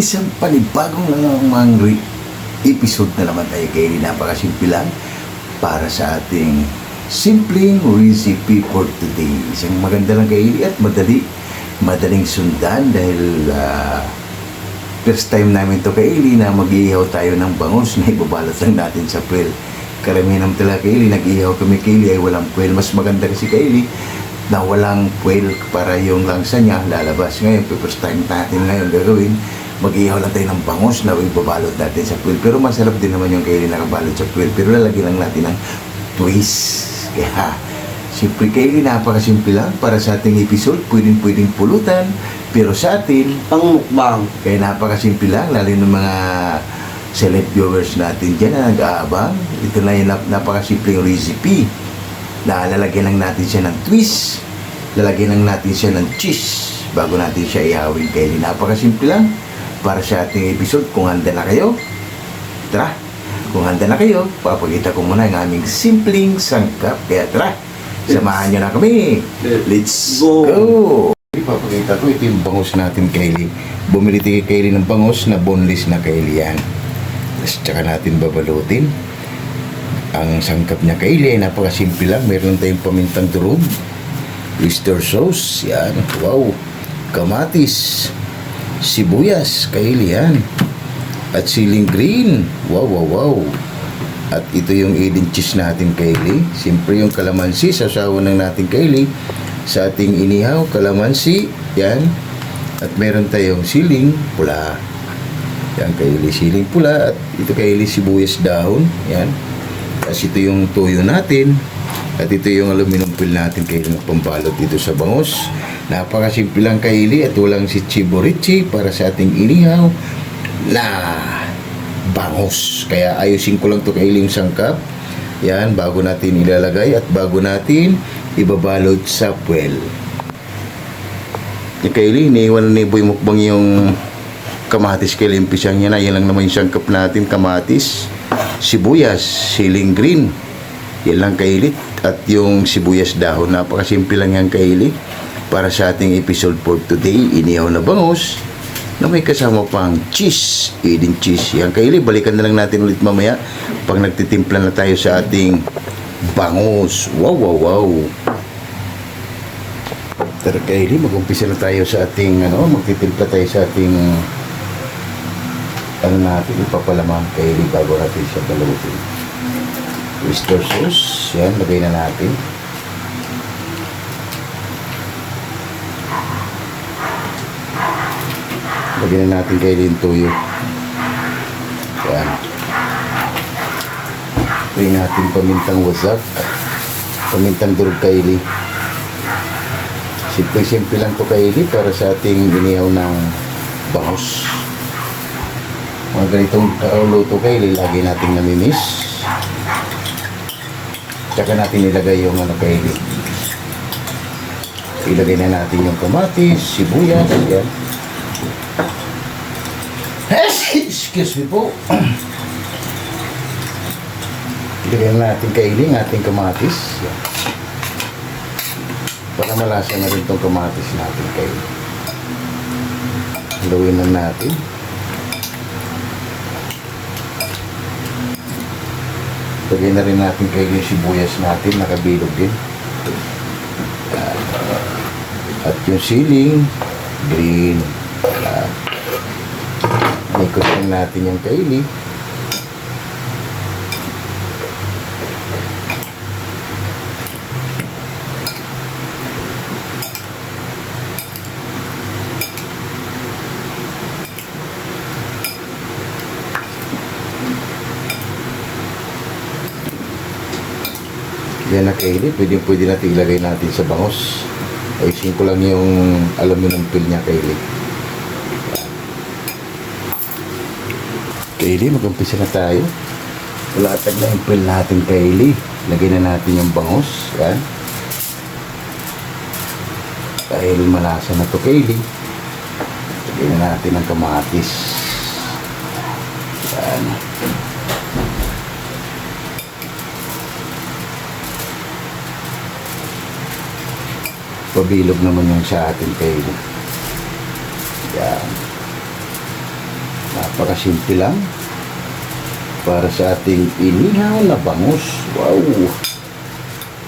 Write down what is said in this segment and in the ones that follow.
isang panibagong namang episode na naman tayo kay napakasimple lang para sa ating simpleng recipe for today. Isang maganda lang kay at madali, madaling sundan dahil ah, first time namin to kay Eli na mag-iihaw tayo ng bangus na ibabalot lang natin sa puwel. Karamihan naman talaga kay Eli, nag-iihaw kami kay ay walang puwel. Mas maganda kasi kay Eli na walang puwel para yung langsa niya lalabas. Ngayon, first time natin ngayon gagawin, mag-iihaw lang tayo ng bangus na ibabalot natin sa puwel. Pero masarap din naman yung kay Eli nakabalot sa puwel. Pero lalagyan lang natin ng twist. Kaya, Siyempre kay napakasimple lang para sa ating episode, pwedeng-pwedeng pulutan, pero sa atin, Pangmukbang. kaya napakasimple lang, lalo ng mga select viewers natin dyan na nag-aabang. Ito na yung nap- napakasimpleng recipe. Na lalagyan lang natin siya ng twist. Lalagyan lang natin siya ng cheese bago natin siya ihawin. Kaya napakasimple lang para sa ating episode. Kung handa na kayo, tara. Kung handa na kayo, papakita ko muna ang aming simpleng sangkap. Kaya tara, samahan nyo na kami. Let's Go. go! Ipapakita ko, ito yung bangus natin, Kylie. Bumili tayo kay Kylie ng bangus na boneless na Kylie yan. Tapos tsaka natin babalutin. Ang sangkap niya, Kylie, ay napakasimple lang. Meron tayong pamintang durog, oyster sauce, yan, wow, kamatis, sibuyas, yan. At siling green, wow, wow, wow. At ito yung Eden cheese natin, Kylie. Siyempre yung kalamansi, sasawa ng natin, Kylie. Sa ating inihaw, kalamansi, yan. At meron tayong siling pula. Yan, Kylie, siling pula. At ito, Kylie, sibuyas dahon. Yan. Tapos ito yung tuyo natin. At ito yung aluminum foil natin, Kylie, na pambalot dito sa bangus. Napakasimple lang, Kylie. At walang si Chiborichi para sa ating inihaw na bangus. Kaya ayusin ko lang to kay yung sangkap. Yan, bago natin ilalagay at bago natin ibabalot sa puwel. Yung Kaylee, iniiwan ni Boy Mukbang yung kamatis kay Limpisang yan na. Yan lang naman yung sangkap natin, kamatis, sibuyas, siling green. Yan lang Kaylee. At yung sibuyas dahon, napakasimple lang yan Kaylee. Para sa ating episode for today, inihaw na bangus na may kasama pang cheese, Eden cheese. Yan Kaylee, balikan na lang natin ulit mamaya pag nagtitimpla na tayo sa ating bangus. Wow, wow, wow. Tara Kylie, mag-umpisa na tayo sa ating ano, magtitimpla tayo sa ating ano natin, ipapalamang Kylie bago natin siya balutin. Oyster sauce, yan, lagay na natin. Lagyan na natin Kylie yung tuyo. Yan. Lagyan natin pamintang wasak. Pamintang durog Kylie. Simple-simple lang to Kylie para sa ating inihaw ng bangus. Mga ganitong luto Kylie, lagi nating namimiss. Tsaka natin ilagay yung ano Kylie. Ilagay na natin yung kamatis, sibuyas, yan. Excuse me po. Ilagay na natin Kylie, ang ating kamatis. Para malasa na rin itong kamatis natin kayo. Haluin na natin. Lagay na rin natin kayo yung sibuyas natin, nakabilog din. At yung siling, green. Yan. Ikot lang natin yung kaili. Yan na kaili, pwede pwede natin ilagay natin sa bangos. Ayusin ko lang yung aluminum foil niya kaili. Kaili, mag-umpisa na tayo. Latag na yung foil natin kaili. Lagay na natin yung bangos. Yan. Dahil malasa na to kaili. Lagay na natin ang kamatis. Yan. pabilog naman yung sa atin kayo. Yan. Napakasimple lang. Para sa ating inihaw na bangus. Wow!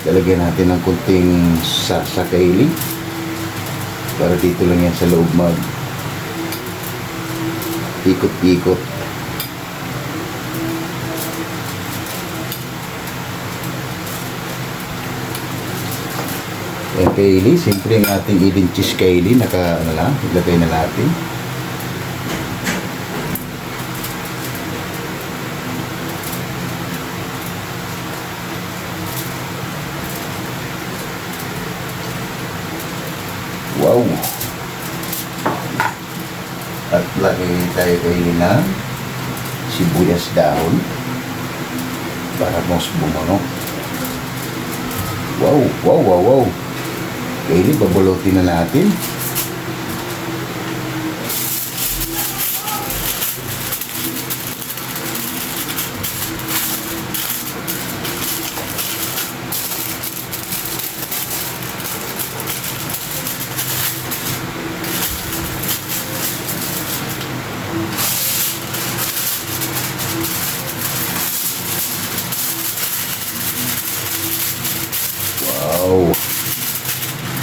Lalagyan natin ng kunting sarsa kaili. Para dito lang yan sa loob mag ikot-ikot. Yan kaili, simple ang ating idin cheese kaili, naka ano lang, ilagay na natin. Wow! At kaili ng sibuyas dahon para mas bumuno. Wow, wow, wow, wow. Kaili, babalutin na natin.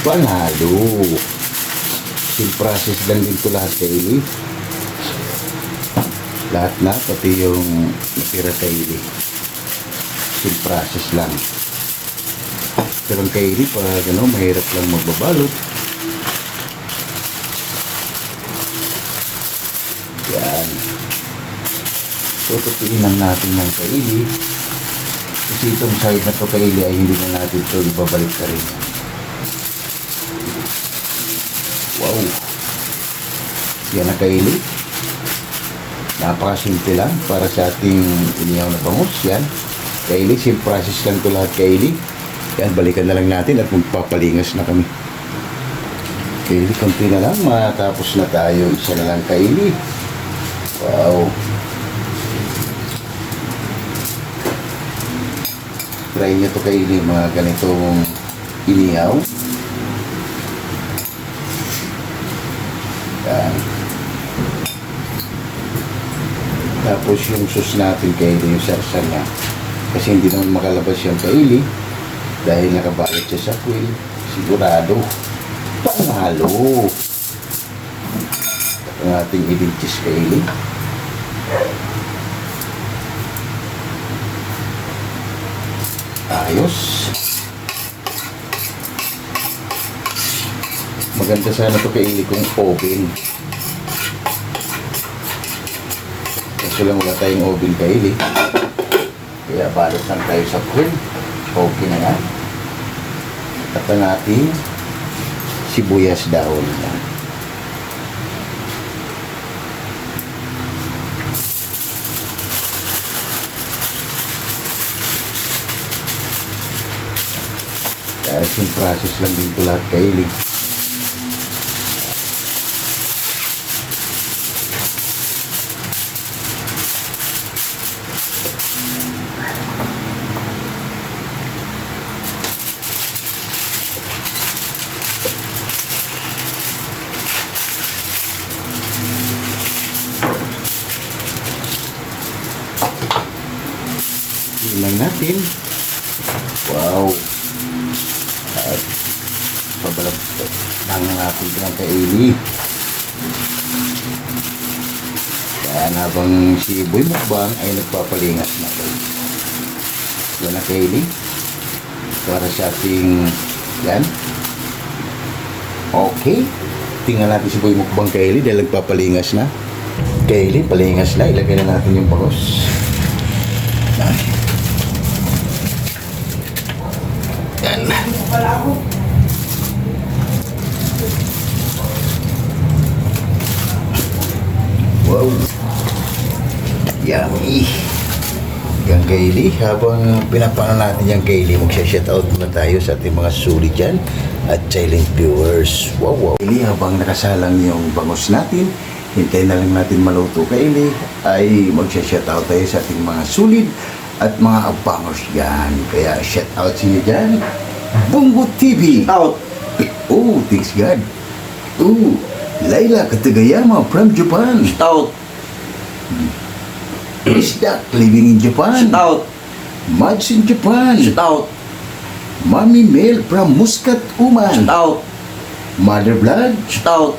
Panalo. Yung process lang din to lahat kaili. Lahat na, pati yung natira kaili. Yung process lang. Pero ang kaili, pag ano, mahirap lang magbabalot. Yan. Tutupiin lang natin ng kaili. Kasi itong side na to kaili ay hindi na natin ito ibabalik ka rin. Wow. Yan na kaili. Napakasimple lang para sa ating inihaw na bangus. Yan. Kaili, simple process lang ito lahat kaili. Yan, balikan na lang natin at magpapalingas na kami. Kaili, konti na lang. Matapos na tayo. Isa na lang kaili. Wow. try nyo to kaili mga ganitong inihaw. Yan. Tapos yung sauce natin kaili, yung sarsa niya. Kasi hindi naman makalabas yung kaili dahil nakabalot siya sa quill. Sigurado. Panalo. Ang ating ilintis kaili. Ayos. Maganda sana ito kaili kong oven. Kaso lang wala tayong oven kaili. Kaya balot lang tayo sa grill. Okay na nga. At ang ating sibuyas dahon na. Dahil yung process lang dito lahat kaili. Yun lang natin. Wow. At pabalap ng ating ng kaili. Kaya habang si Boy Mukbang ay nagpapalingas na kayo. Yan na kaili. Para sa ating yan. Okay. Tingnan natin si Boy Mukbang kaili dahil nagpapalingas na. Kaili, palingas na. Ilagay na natin yung bangos. Yan. Wow. Yummy. Yung Kaylee, habang pinapano natin yung Kaylee, magsha-shoutout muna tayo sa ating mga sulit dyan at silent viewers. Wow, wow. Kaylee, habang nakasalang yung bangos natin, hintayin na lang natin maluto Kaylee, ay magsha-shoutout tayo sa ating mga sulit at mga abangos yan. Kaya shoutout sa inyo dyan. Bungo TV. Out. Oh, thanks God. Oh, Laila Katagayama from Japan. Out. Chris Duck living in Japan. Stout. Mads in Japan. Stout. Mommy Mel from Muscat, Oman. Stout. Mother Blood. Stout.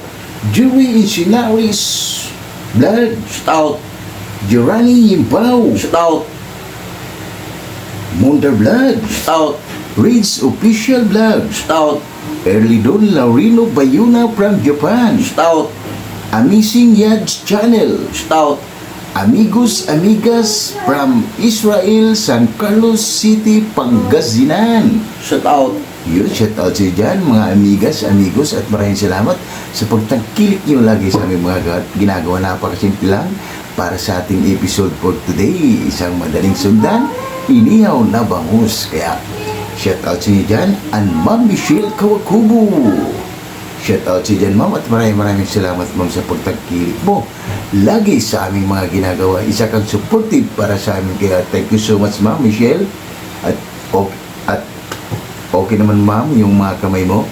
Joey Insinaris. Blood. Stout. Giovanni Yimbao. Stout. Monder Blood. Stout. Reed's Official Blood. Stout. Early Don Laurino Bayuna from Japan. Stout. Amazing Yads Channel. Stout. Amigos Amigas from Israel, San Carlos City, Pangasinan. Stout. Yun, shout out sa dyan, mga amigas, amigos, at maraming salamat sa pagtangkilik nyo lagi sa aming mga ga- ginagawa. Napakasimple lang para sa ating episode for today. Isang madaling sundan, inihaw na bangus. Kaya, shout out sa inyo dyan, and Ma'am Michelle Kawakubo. Shout out sa dyan, ma'am, at maraming maraming salamat, ma'am, sa pagtangkilik mo. Lagi sa aming mga ginagawa, isa kang supportive para sa amin. Kaya, thank you so much, ma'am Michelle. At, okay, at okay naman ma'am yung mga kamay mo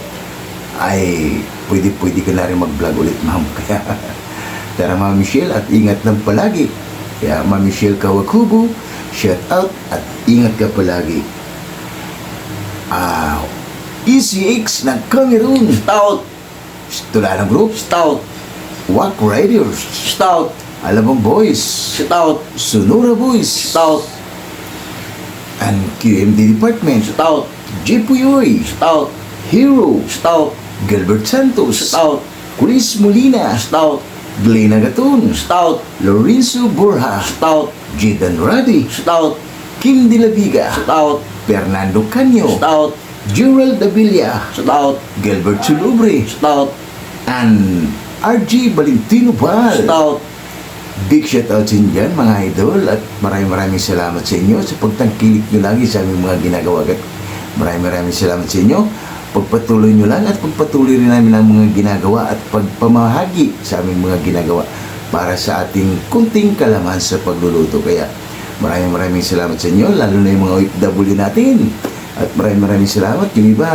ay pwede pwede ka na rin mag-vlog ulit ma'am kaya tara ma'am Michelle at ingat lang palagi kaya ma'am Michelle Kawakubo shout out at ingat ka palagi ah ECX ng Cameroon Stout. Tulanang Group Stout. Wack Riders Stout. Alabang Boys Stout. Sonora Boys Stout. and QMD Department Stout. Jipuyoy Stout. Hero Stout. Gilbert Santos Stout. Chris Molina Stout. Glenn Agaton Stout. Lorenzo Borja Stout. Jidan Radi Stout. Kim De La Viga Stout. Fernando Canyo Stout. Gerald Davilla Stout. Gilbert Sulubre Stout. and RG Valentino Val Stout. Big shout out sa inyo dyan, mga idol at maraming maraming salamat sa inyo sa pagtangkilik nyo lagi sa aming mga ginagawa maraming maraming salamat sa inyo pagpatuloy nyo lang at pagpatuloy rin namin ang mga ginagawa at pagpamahagi sa aming mga ginagawa para sa ating kunting kalaman sa pagluluto kaya maraming maraming salamat sa inyo lalo na yung mga OFW natin. At maraming maraming salamat. Yung iba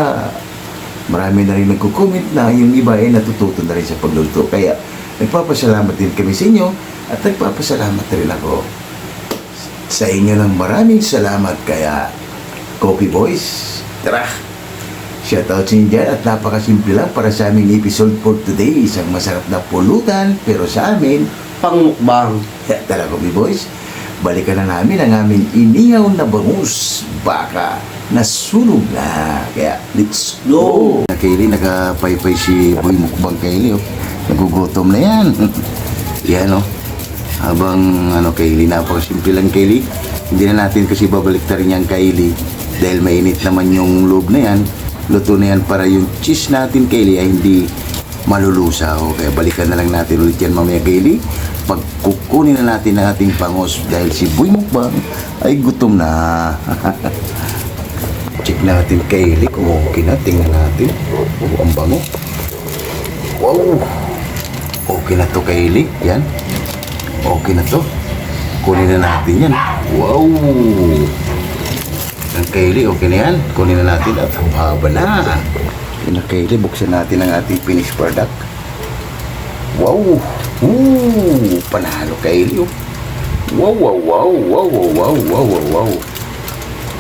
marami na rin nagko-comment na yung iba ay natututo na rin sa pagluluto. Kaya nagpapasalamat din kami sa inyo at nagpapasalamat rin ako. Sa inyo ng maraming salamat. Kaya Coffee Boys tara! Shoutout sa inyo dyan at napakasimple lang para sa aming episode for today. Isang masarap na pulutan pero sa amin, Pangmukbang. tara Coffee Boys, balikan na namin ang aming inihaw na bangus baka na sunog na. Kaya let's go! Kayli, nakapaypay si Boy Mukbang Kayli. Oh. Nagugutom na yan. yan oh. Habang ano Kayli, napakasimple lang Kayli. Hindi na natin kasi babalik rin yung Kayli dahil mainit naman yung loob na yan. Luto na yan para yung cheese natin Kayli ay hindi malulusaw. Kaya balikan na lang natin ulit yan mamaya Kayli. Pagkukunin na natin ang ating pangos dahil si Boy Mukbang ay gutom na. Check natin Kayli kung okay na. Tingnan natin. Oh, ang bango. Wow! Okay na to Kayli. Yan. Okay na to. Kunin na natin yan. Wow! Ang Kayli, okay na yan. Kunin na natin at ang na. Yan na Kayli, buksan natin ang ating finished product. Wow! Ooh! Panalo Kayli, oh. Wow, wow, wow, wow, wow, wow, wow, wow, wow.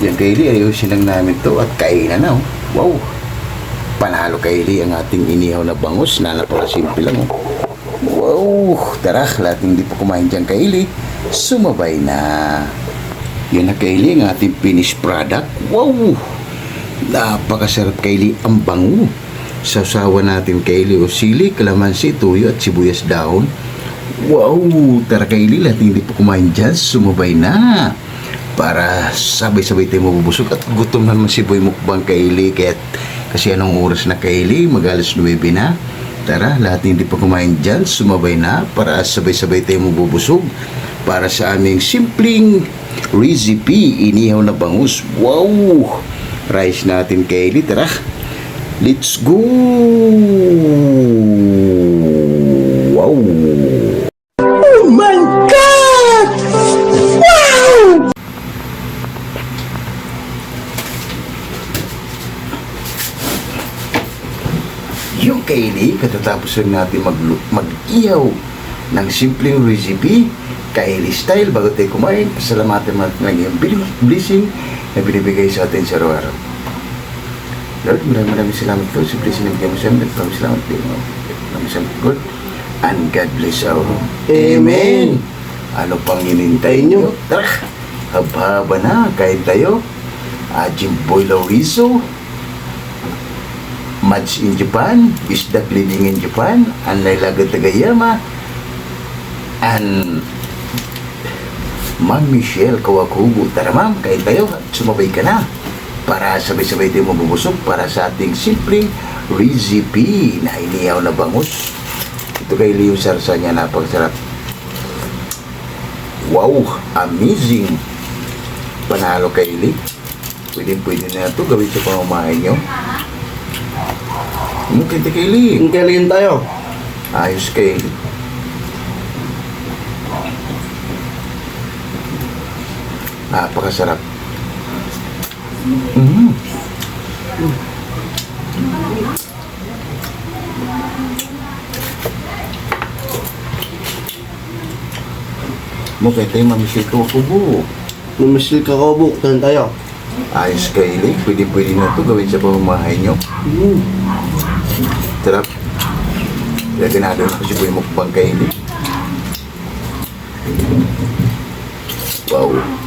Yan Kayli, ayusin lang namin to at kainan na, oh. Wow! Panalo Kayli ang ating inihaw na bangus na napakasimple lang, oh. Wow! Tara, lahat hindi pa kumain dyan Kayli, sumabay na. Yan na Kayli, ang ating finished product. Wow! Napakasarap Kayli, ang bango. Sasawa natin Kayli o sili, kalamansi, tuyo at sibuyas daon. Wow! Tara Kayli, lahat hindi pa kumain dyan, sumabay na. Para sabay-sabay tayo mabubusog at gutom na naman si Boy Mukbang Kayli. Kaya kasi anong oras na Kayli, mag alas 9 na. Tara, lahat hindi pa kumain dyan, sumabay na para sabay-sabay tayo mabubusog para sa aming simpleng recipe, inihaw na bangus. Wow! Rice natin Kayli, tara. Let's go! Wow! Oh my God! Wow! Yung Kayli, katatapos lang natin mag mag-ihaw ng simpleng recipe Kylie Style bago tayo kumain. Pasalamatan natin ng iyong blessing na binibigay sa atin sa araw-araw. Lord, maraming maraming salamat po sa blessing na bigyan mo sa amin. Maraming salamat din. Maraming salamat God. And God bless our home. Amen. Ano pang inintay nyo? Tara! Haba-haba na. Kain tayo. Uh, Jimboy Laurizo. Mads in Japan. Bisdak living in Japan. And Laila Tagayama. And Ma'am Michelle Kawakubo. Tara ma'am, kain tayo at sumabay ka na. Para sabay-sabay tayo mabubusog para sa ating simpleng recipe na iniyaw na bangus. Ito kay Leo Sarsa niya napakasarap. Wow, amazing. Panalo kay Lee. Pwede pwede na ito gawin sa pamamahay nyo. Ano kay kay Lee? Hinkalin tayo. Ayos kay Napakasarap. Mm. Mukha tayo mamisil ko kubo. Mamisil ka buk. Kain tayo. Ayos kay Lee. Pwede pwede na ito gawin sa pamamahay nyo. Mm. Sarap. Kaya ginagawa ko si Boy Mukbang kay Lee. Wow.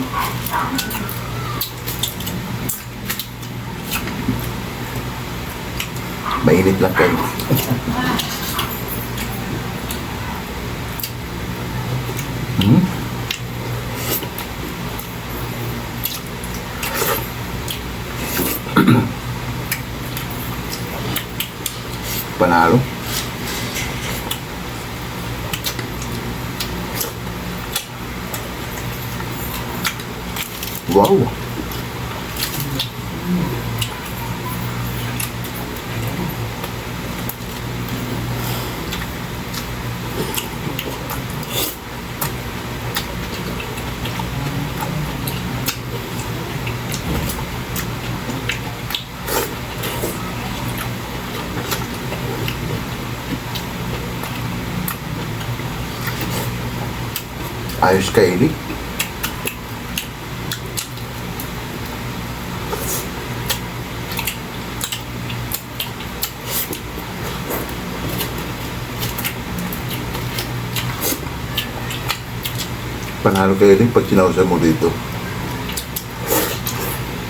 Mainit lang kayo. Hmm? Panalo. Wow. Ayos ka, Eli. Panalo kayo din pag sinausan mo dito.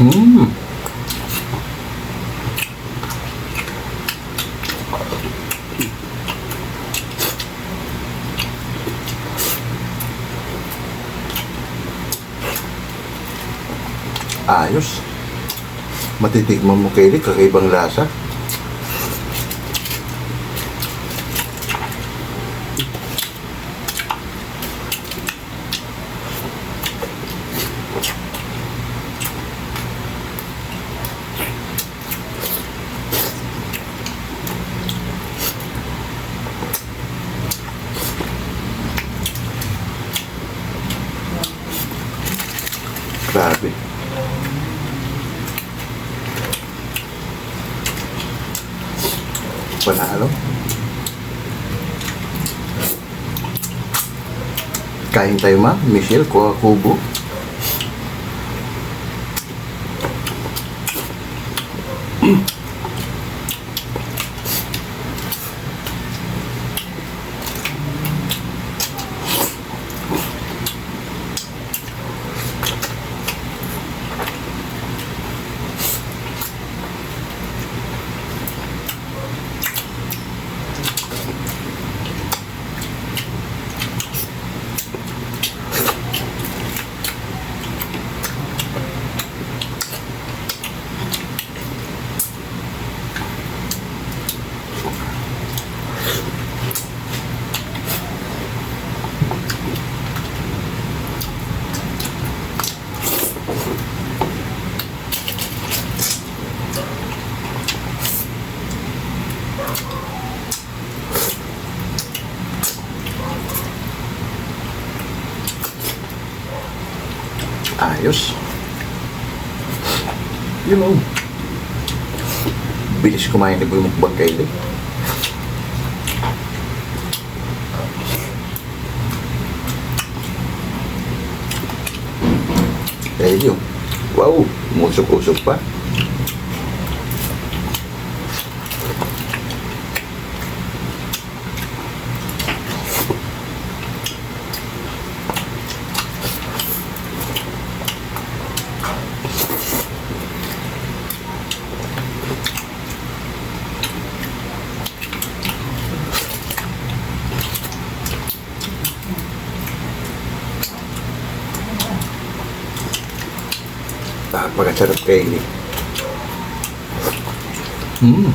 Hmm. Ayos. Matitikman mo kayo kakaibang lasa. Grabe. Panalo. Kain tayo Michelle, kuha kubo. Yun know, Bilis kumain ni Boy Mukbang kay Lip. Kaya yun. Wow, musok-usok pa. Napakasarap Kaili. Mm.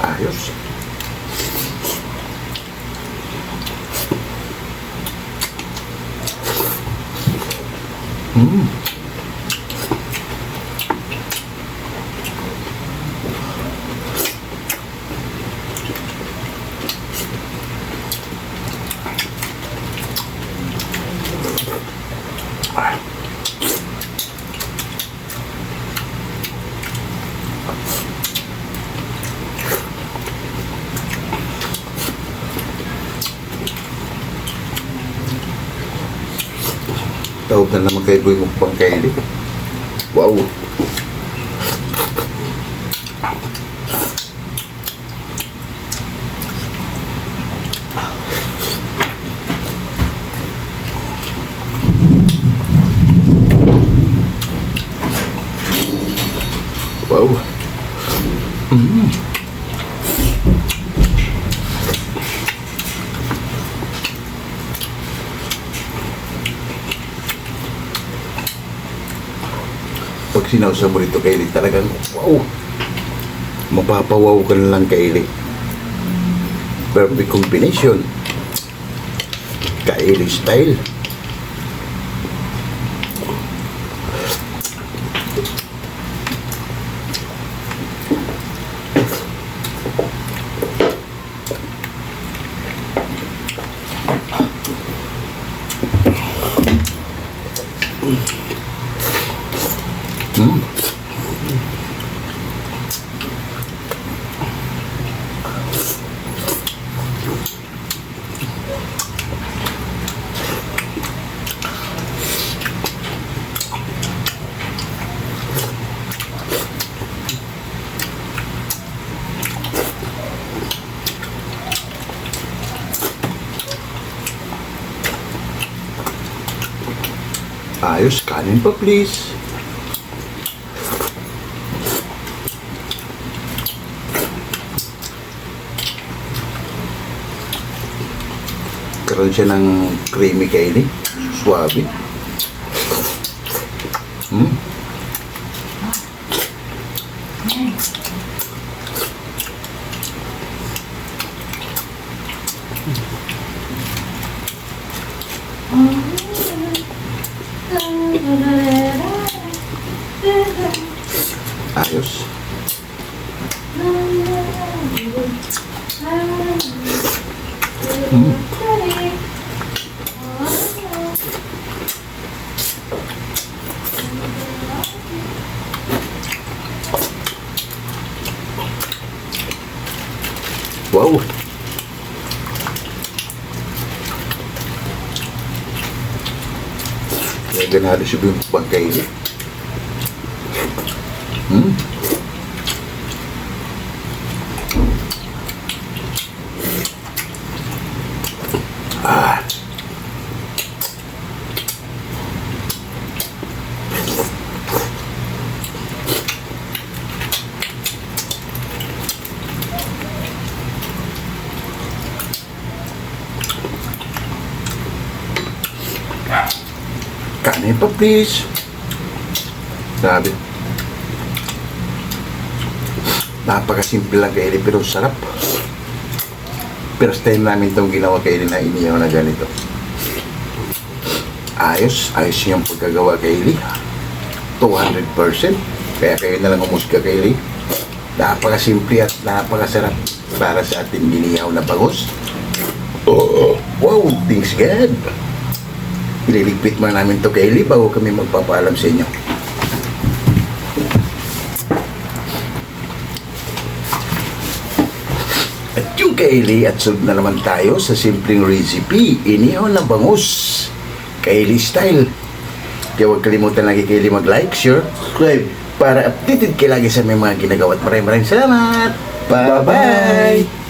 Ayos. Mm. Ah. Tawag na naman kay Boy pangkaili. Wow. Wow. Sinausa mo nito kaili, talagang wow. Mapapawaw ka na lang kaili. Perfect combination. Kaili style. Ayos, kanin pa please. Karoon siya ng creamy kaili. Suwabe. Hmm. Ayos. Wow. Kaya ganado siya yung niya. Hmm? Ah. Kanin pa please. Sabi. Napakasimple lang kaili pero sarap. First time namin itong ginawa kaili na iniyaw na ganito. Ayos, ayos yung pagkagawa kaili. 200%. Kaya kayo na lang umusga kaili. Napakasimple at napakasarap para sa ating giniyaw na bangus. Wow, thanks God. Ililigpit man namin to kay Eli bago kami magpapaalam sa inyo. At yung kay Eli at sunod na naman tayo sa simpleng recipe, inihaw na bangus. Kay Eli style. Kaya huwag kalimutan lagi kay Eli mag-like, share, Subscribe. para updated kayo lagi sa mga ginagawa. At maraming maraming salamat. Bye-bye!